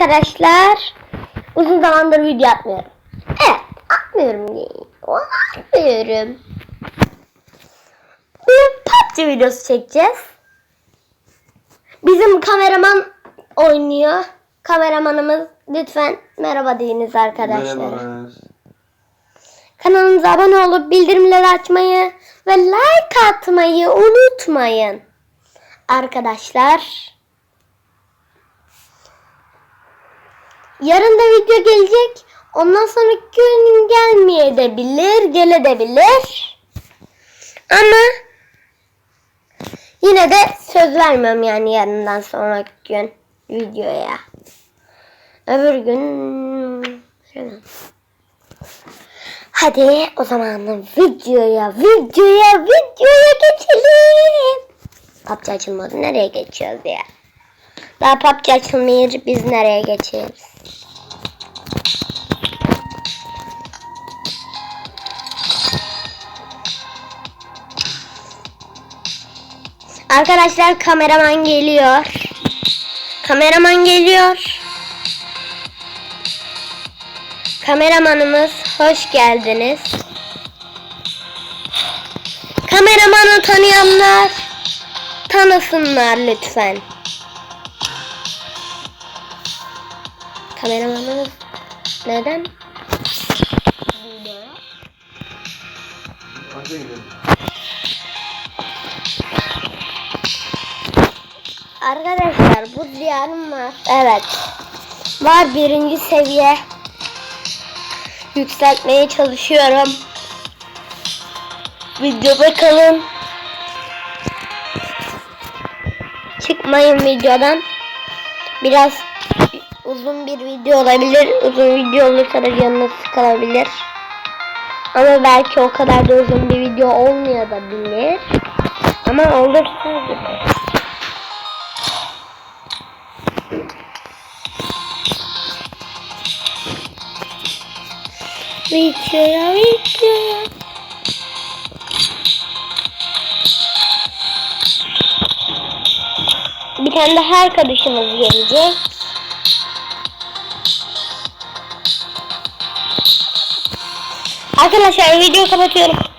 arkadaşlar. Uzun zamandır video atmıyorum. Evet atmıyorum. Atmıyorum. Bir PUBG videosu çekeceğiz. Bizim kameraman oynuyor. Kameramanımız lütfen merhaba deyiniz arkadaşlar. Merhabalar. Kanalımıza abone olup bildirimleri açmayı ve like atmayı unutmayın. Arkadaşlar. Yarın da video gelecek. Ondan sonra gün gelmeyebilir, gelebilir. Ama yine de söz vermiyorum yani yarından sonraki gün videoya. Öbür gün Hadi o zaman videoya, videoya, videoya geçelim. PUBG açılmadı. Nereye geçiyoruz ya? Daha PUBG açılmıyor. Biz nereye geçiyoruz? Arkadaşlar kameraman geliyor. Kameraman geliyor. Kameramanımız hoş geldiniz. Kameramanı tanıyanlar tanısınlar lütfen. Kameramanımız neden? Arkadaşlar bu diyarım var. Evet. Var birinci seviye. Yükseltmeye çalışıyorum. Videoda kalın. Çıkmayın videodan. Biraz uzun bir video olabilir. Uzun video olursa da canınız sıkılabilir. Ama belki o kadar da uzun bir video olmayabilir. Ama olursa Videoya videoya. Bir tane de arkadaşımız gelecek. Arkadaşlar videoyu kapatıyorum.